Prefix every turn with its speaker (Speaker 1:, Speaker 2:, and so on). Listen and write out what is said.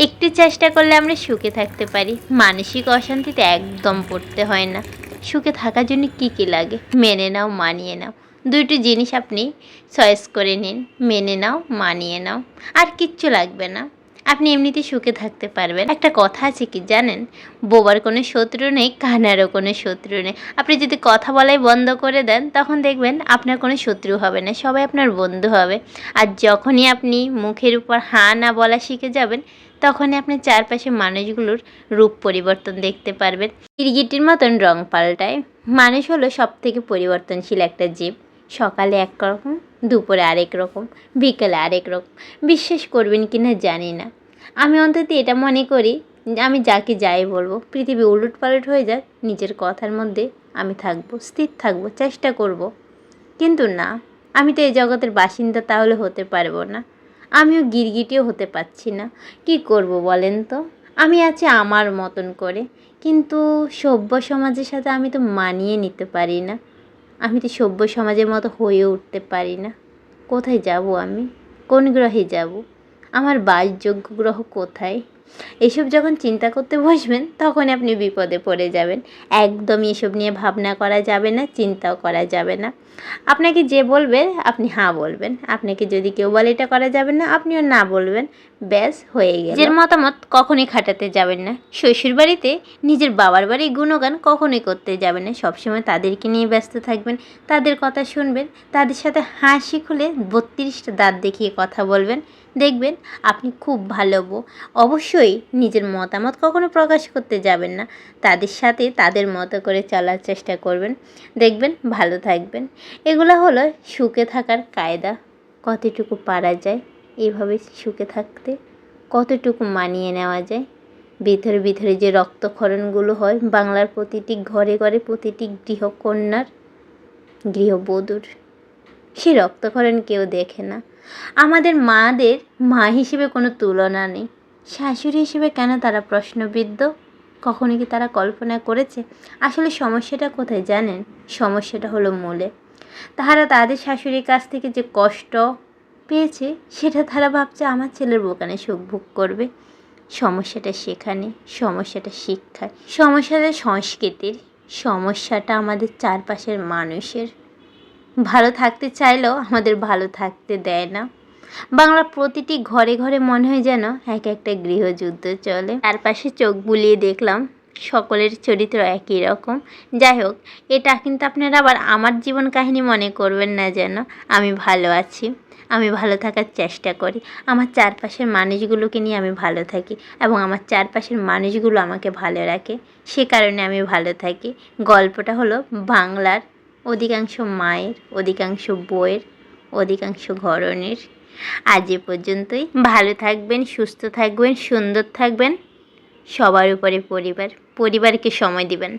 Speaker 1: একটু চেষ্টা করলে আমরা সুখে থাকতে পারি। মানসিক অশান্তিতে একদম পড়তে হয় না। সুখে থাকার জন্য কী কী লাগে? মেনে নাও, মানিয়ে নাও। দুইটি জিনিস আপনি চয়েস করে নিন। মেনে নাও, মানিয়ে নাও। আর কিচ্ছু লাগবে না। আপনি এমনিতে সুখে থাকতে পারবেন। একটা কথা আছে কি জানেন? বোবার কোনো শত্রু নেই, কানারও কোনো শত্রু নেই। আপনি যদি কথা বলাই বন্ধ করে দেন, তখন দেখবেন আপনার কোনো শত্রু হবে না, সবাই আপনার বন্ধু হবে। আর যখনই আপনি মুখের উপর হাঁ না বলা শিখে যাবেন, তখনই আপনি চারপাশে মানুষগুলোর রূপ পরিবর্তন দেখতে পারবেন। গিরগিটির মতন রং পাল্টায়। মানুষ হলো সব থেকে পরিবর্তনশীল একটা জীব। সকালে এক রকম দুপুরে আরেক রকম, বিকেলে আরেক রকম। বিশ্বাস করবেন কি না জানি না। আমি অন্তত এটা মনে করি আমি যাকে যাই বলব, পৃথিবী উলট পালট হয়ে যাক, নিজের কথার মধ্যে আমি থাকব, স্থির থাকব, চেষ্টা করব। কিন্তু না, আমি তো এই জগতের বাসিন্দা তাহলে হতে পারব না। আমিও গিরগিটিও হতে পারছি না। কি করব বলেন তো? আমি আছি আমার মতন করে। কিন্তু সভ্য সমাজের সাথে আমি তো মানিয়ে নিতে পারি না। আমি তো সভ্য সমাজের মতো হয়ে উঠতে পারি না। কোথায় যাব আমি? কোন গ্রহে যাব? আমার বাসযোগ্য গ্রহ কোথায়? এসব যখন চিন্তা করতে বসবেন, তখন আপনি বিপদে পড়ে যাবেন। একদমই এসব নিয়ে ভাবনা করা যাবে না, চিন্তাও করা যাবে না। আপনাকে যে বলবে, আপনি হ্যাঁ বলবেন। আপনাকে যদি কেউ বলে এটা করা যাবে না, আপনিও না বলবেন। ব্যাস, হয়ে গেল। নিজের মতামত কখনোই খাটাতে যাবেন না। শ্বশুর বাড়িতে নিজের বাবার বাড়ির গুণগান কখনোই করতে যাবেন না। সবসময় তাদেরকে নিয়ে ব্যস্ত থাকবেন, তাদের কথা শুনবেন, তাদের সাথে হাসি খুলে বত্রিশটা দাঁত দেখিয়ে কথা বলবেন। দেখবেন, আপনি খুব ভালো বউ। অবশ্যই নিজের মতামত কখনো প্রকাশ করতে যাবেন না। তাদের সাথে তাদের মতো করে চলার চেষ্টা করবেন। দেখবেন, ভালো থাকবেন। এগুলো হলো সুখে থাকার কায়দা। কতটুকু পারা যায় এভাবে সুখে থাকতে কতটুকু মানিয়ে নেওয়া যায়? ভিতরে ভিতরে যে রক্তক্ষরণগুলো হয়, বাংলার প্রতিটি ঘরে ঘরে প্রতিটি গৃহকন্যার, গৃহবধূর সে রক্তক্ষরণ কেউ দেখে না। আমাদের মাদের মা হিসেবে কোনো তুলনা নেই। শাশুড়ি হিসেবে কেন তারা প্রশ্নবিদ্ধ? কখনো কি তারা কল্পনা করেছে? আসলে সমস্যাটা কোথায় জানেন? সমস্যাটা হলো মূলে। তাহারা তাদের শাশুড়ির কাছ থেকে যে কষ্ট পেয়েছে, সেটা তারা ভাবছে আমার ছেলের বোকানে সুখ ভোগ করবে। সমস্যাটা সেখানে, সমস্যাটা শিক্ষায়। সমস্যাটা সংস্কৃতির, সমস্যাটা আমাদের চারপাশের মানুষের। ভালো থাকতে চাইলেও আমাদের ভালো থাকতে দেয় না। বাংলা প্রতিটি ঘরে ঘরে মনে হয় যেন এক একটা গৃহযুদ্ধ চলে। চারপাশে চোখ বুলিয়ে দেখলাম, সকলের চরিত্র একই রকম। যাই হোক, এটা কিন্তু আপনারা আবার আমার জীবন কাহিনী মনে করবেন না যেন আমি ভালো আছি। আমি ভালো থাকার চেষ্টা করি। আমার চারপাশের মানুষগুলোকে নিয়ে আমি ভালো থাকি এবং আমার চারপাশের মানুষগুলো আমাকে ভালো রাখে। সে কারণে আমি ভালো থাকি। গল্পটা হলো বাংলার অধিকাংশ মায়ের, অধিকাংশ বইয়ের অধিকাংশ ঘরনের আজ এ পর্যন্তই। ভালো থাকবেন, সুস্থ থাকবেন, সুন্দর থাকবেন। সবার উপরে পরিবার, পরিবারকে সময় দিবেন।